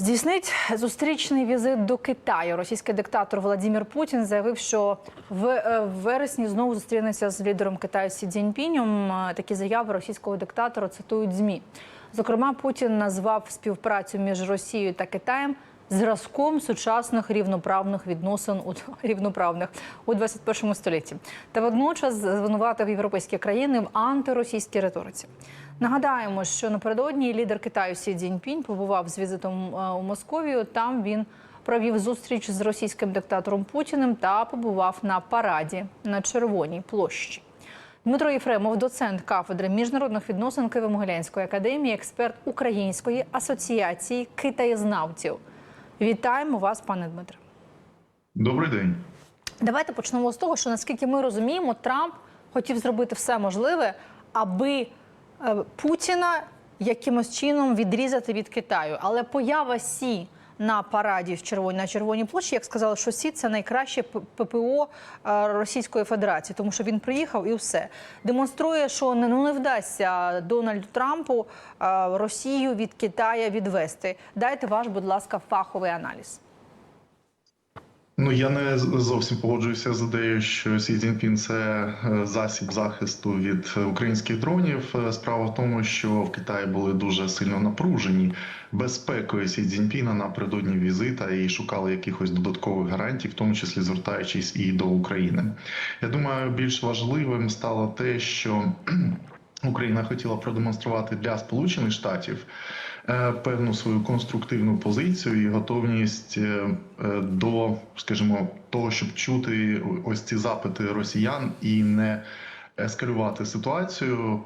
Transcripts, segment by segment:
Здійснить зустрічний візит до Китаю. Російський диктатор Владимир Путін заявив, що в е, вересні знову зустрінеться з лідером Китаю Сі Цзіньпінем. Е, Такі заяви російського диктатора цитують змі. Зокрема, Путін назвав співпрацю між Росією та Китаєм зразком сучасних рівноправних відносин у рівноправних у 21 столітті. Та водночас звинуватив європейські країни в антиросійській риториці. Нагадаємо, що напередодні лідер Китаю Сі Цзіньпінь побував з візитом е, у Московію. Там він провів зустріч з російським диктатором Путіним та побував на параді на Червоній площі. Дмитро Єфремов, доцент кафедри міжнародних відносин Києво-Могилянської академії, експерт Української асоціації китаєзнавців. Вітаємо вас, пане Дмитре. Добрий день. Давайте почнемо з того, що наскільки ми розуміємо, Трамп хотів зробити все можливе, аби е, Путіна якимось чином відрізати від Китаю. Але поява Сі на параді в червоній на червоній площі, як сказали, що Сі це найкраще ППО е, Російської Федерації, тому що він приїхав і все демонструє, що не, ну, не вдасться Дональду Трампу е, Росію від Китая відвести. Дайте ваш, будь ласка, фаховий аналіз. Ну я не зовсім погоджуюся з ідеєю, що Сі Цзіньпін – це е, засіб захисту від українських дронів. Е, Справа в тому, що в Китаї були дуже сильно напружені безпекою Сі Цзіньпіна напередодні візита і шукали якихось додаткових гарантій, в тому числі звертаючись і до України. Я думаю, більш важливим стало те, що Україна хотіла продемонструвати для Сполучених Штатів певну свою конструктивну позицію і готовність е, е, до, скажімо, того, щоб чути ось ці запити росіян і не ескалювати ситуацію,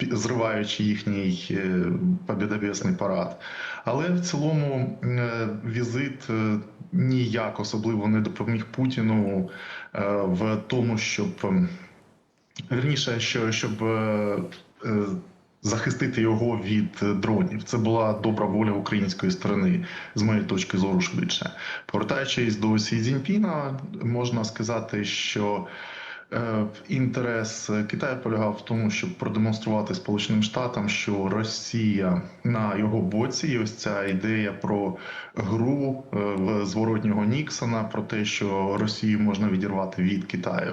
е, зриваючи їхній е, парад. Але в цілому е, візит е, ніяк особливо не допоміг Путіну е, в тому, щоб ем, Вірніше, що щоб е, е, захистити його від е, дронів, це була добра воля української сторони, з моєї точки зору, швидше. Повертаючись до Сі Цзіньпіна, можна сказати, що е, інтерес Китаю полягав в тому, щоб продемонструвати Сполученим Штатам, що Росія на його боці, і ось ця ідея про гру е, зворотнього Ніксона, про те, що Росію можна відірвати від Китаю,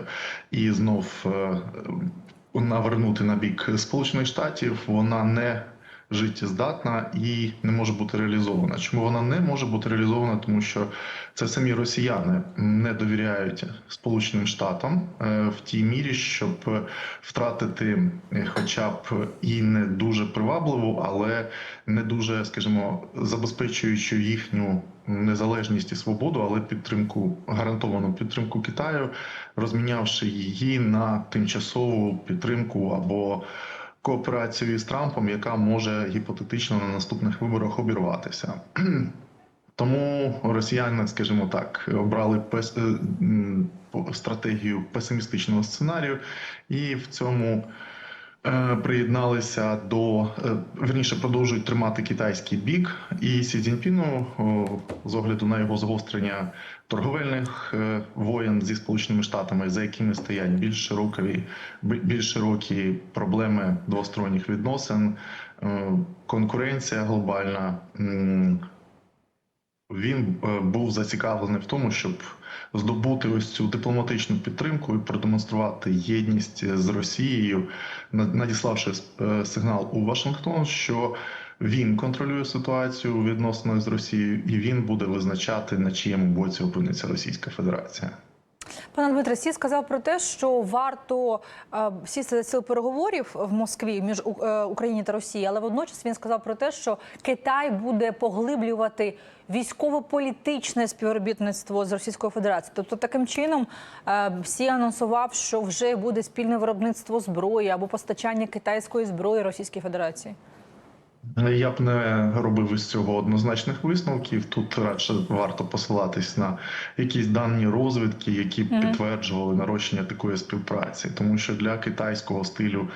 і знов навернути на бік Сполучених Штатів, вона не життєздатна і не може бути реалізована. Чому вона не може бути реалізована? Тому що це самі росіяни не довіряють Сполученим Штатам е, в тій мірі, щоб втратити, е, хоча б і не дуже привабливу, але не дуже, скажімо, забезпечуючи їхню незалежність і свободу, але підтримку гарантовану підтримку Китаю, розмінявши її на тимчасову підтримку або кооперацію із Трампом, яка може гіпотетично на наступних виборах обірватися. Тому росіяни, скажімо так, обрали пес- е, стратегію песимістичного сценарію, і в цьому приєдналися до е, верніше продовжують тримати китайський бік. І Сі Цзіньпіну, з огляду на його загострення торговельних е, воєн зі сполученими штатами, за якими стоять більш широкі, більш широкі проблеми двосторонніх відносин, е, конкуренція глобальна. він е, був зацікавлений в тому, щоб здобути ось цю дипломатичну підтримку і продемонструвати єдність з Росією, на- надіславши е, сигнал у Вашингтон, що він контролює ситуацію відносно з Росією, і він буде визначати на чиєму боці опиниться Російська Федерація. Пане Дмитре, Сі сказав про те, що варто сісти за стіл переговорів в Москві між е, Україною та Росією, але водночас він сказав про те, що Китай буде поглиблювати військово-політичне співробітництво з Російською Федерацією. Тобто, таким чином е, Сі анонсував, що вже буде спільне виробництво зброї або постачання китайської зброї Російській Федерації. Я б не робив із цього однозначних висновків. Тут радше варто посилатись на якісь дані розвідки, які б підтверджували нарощення такої співпраці, тому що для китайського стилю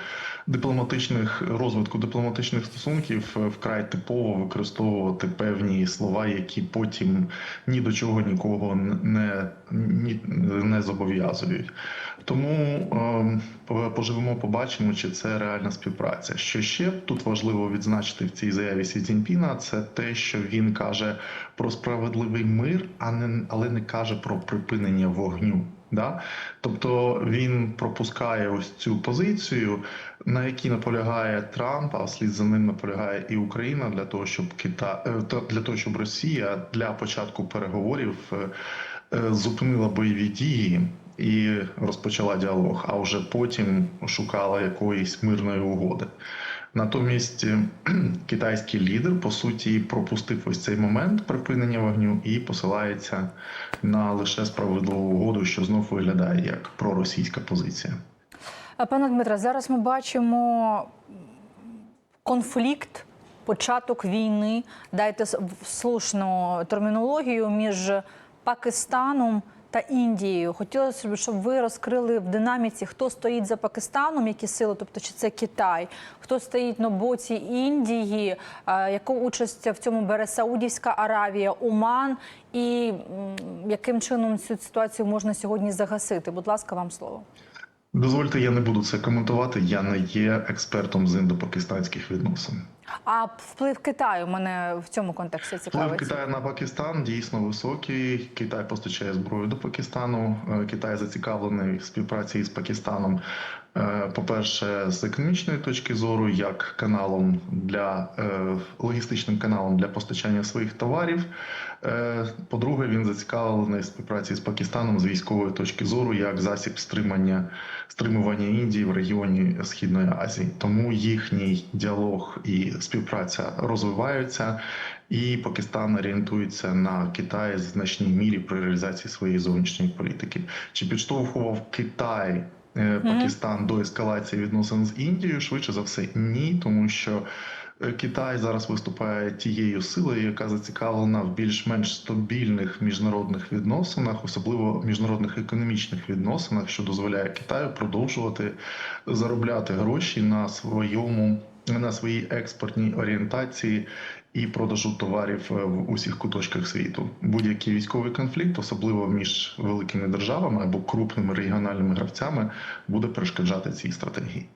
дипломатичних розвитку дипломатичних стосунків е, вкрай типово використовувати певні слова, які потім ні до чого нікого не, ні, не зобов'язують. Тому по- поживемо, побачимо, чи це реальна співпраця. Що ще тут важливо відзначити в цій заяві Сі Цзіньпіна, це те, що він каже про справедливий мир, а не але не каже про припинення вогню. Да? Тобто він пропускає ось цю позицію, на якій наполягає Трамп, а вслід за ним наполягає і Україна для того, щоб Кита... е, для того, щоб Росія для початку переговорів е, е, зупинила бойові дії і розпочала діалог, а вже потім шукала якоїсь мирної угоди. Натомість китайський лідер по суті пропустив ось цей момент припинення вогню і посилається на лише справедливу угоду, що знов виглядає як проросійська позиція. Пане Дмитре, зараз ми бачимо конфлікт, початок війни. Дайте слушну термінологію між Пакистаном та Індією. Хотілося б, щоб ви розкрили в динаміці, хто стоїть за Пакистаном, які сили, тобто чи це Китай, хто стоїть на боці Індії, яку участь в цьому бере Саудівська Аравія, Уман, і яким чином цю ситуацію можна сьогодні загасити? Будь ласка, вам слово. Дозвольте, я не буду це коментувати. Я не є експертом з індопакистанських відносин. А вплив Китаю мене в цьому контексті Вплив. Китаю на Пакистан дійсно високий. Китай постачає зброю до Пакистану. Е, Китай зацікавлений в співпраці з Пакистаном. е, По-перше, з економічної точки зору, як каналом для е, логістичним каналом для постачання своїх товарів. По-друге, він зацікавлений в співпраці з Пакистаном з військової точки зору як засіб стримання стримування Індії в регіоні Східної Азії. Тому їхній діалог і співпраця розвиваються, і Пакистан орієнтується на Китай в значній мірі при реалізації своєї зовнішньої політики. Чи підштовхував Китай? е, Пакистан до ескалації відносин з Індією швидше за все ні, тому що е, Китай зараз виступає тією силою, яка зацікавлена в більш-менш стабільних міжнародних відносинах, особливо міжнародних економічних відносинах, що дозволяє Китаю продовжувати заробляти гроші на своєму на своїй експортній орієнтації і продажу товарів е, в усіх куточках світу. Будь-який військовий конфлікт, особливо між великими державами або крупними регіональними гравцями, буде перешкоджати цій стратегії.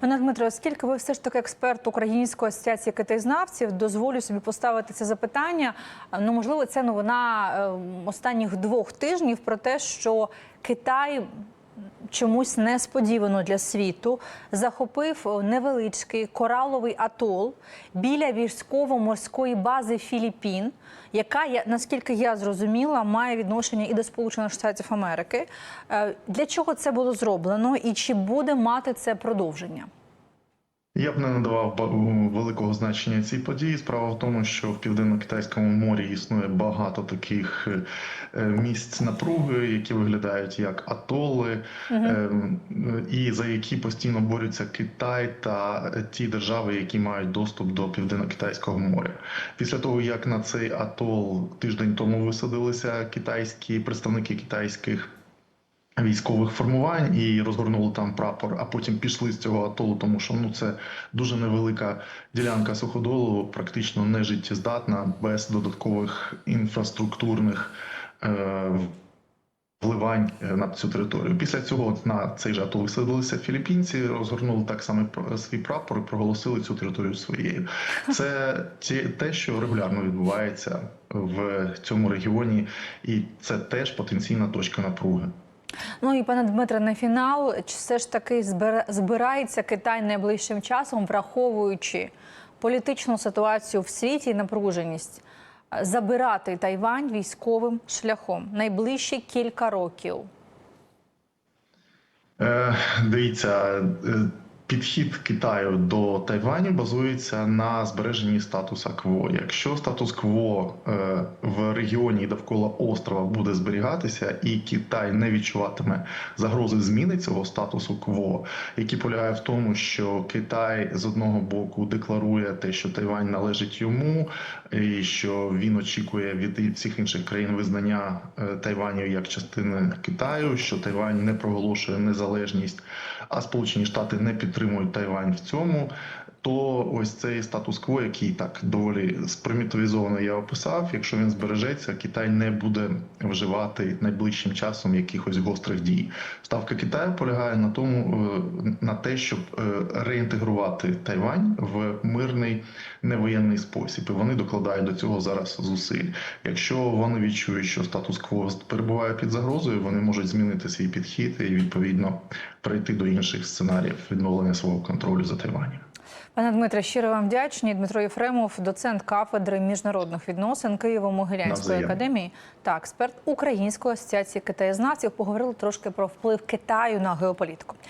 Пане Дмитро, оскільки ви все ж таки експерт Української асоціації китайзнавців, дозволю собі поставити це запитання. Ну, можливо, це новина е, останніх двох тижнів про те, що Китай чомусь несподівано для світу захопив невеличкий кораловий атол біля військово-морської бази Філіппін, яка наскільки я зрозуміла, має відношення і до Сполучених Штатів Америки. Е, Для чого це було зроблено, і чи буде мати це продовження? Я б не надавав великого значення цій події. Справа в тому, що в південно-китайському морі існує багато таких е, е, місць напруги, які виглядають як атоли, ем, і за які постійно борються Китай та ті держави, які мають доступ до південно-китайського моря. Після того як на цей атол тиждень тому висадилися китайські представники китайських військових формувань і розгорнули там прапор, а потім пішли з цього атолу, тому що ну це дуже невелика ділянка суходолу, практично не життєздатна, без додаткових інфраструктурних е, вливань е, на цю територію. Після цього на цей же атол висадилися філіппінці, розгорнули так само свій прапор і проголосили цю територію своєю. Це те, що регулярно відбувається в цьому регіоні, і це теж потенційна точка напруги. Ну і пане Дмитре, на фінал чи все ж таки збира- збирається Китай найближчим часом, враховуючи політичну ситуацію в світі і напруженість, забирати Тайвань військовим шляхом найближчі кілька років. Е, Дивіться, е, підхід Китаю до Тайваню базується на збереженні статуса кво. Якщо статус-кво е, в регіоні довкола острова буде зберігатися, і Китай не відчуватиме загрози зміни цього статусу кво, який полягає в тому, що Китай з одного боку декларує те, що Тайвань належить йому, і що він очікує від всіх інших країн визнання е, Тайваню як частини Китаю, що Тайвань не проголошує незалежність, а Сполучені Штати не підтримують підтримують Тайвань в цьому. То ось цей статус-кво, який так доволі спримітивізовано я описав. Якщо він збережеться, Китай не буде вживати найближчим часом якихось гострих дій. Ставка Китаю полягає на тому, е, на те, щоб е, реінтегрувати Тайвань в мирний невоєнний спосіб. І вони докладають до цього зараз зусиль. Якщо вони відчують, що статус-кво перебуває під загрозою, вони можуть змінити свій підхід і відповідно перейти до інших сценаріїв відновлення свого контролю за Тайванем. Пане Дмитре, щиро вам вдячні. Дмитро Єфремов, доцент кафедри міжнародних відносин Києво-Могилянської академії та експерт Української асоціації китаєзнавців. Поговорили трошки про вплив Китаю на геополітику.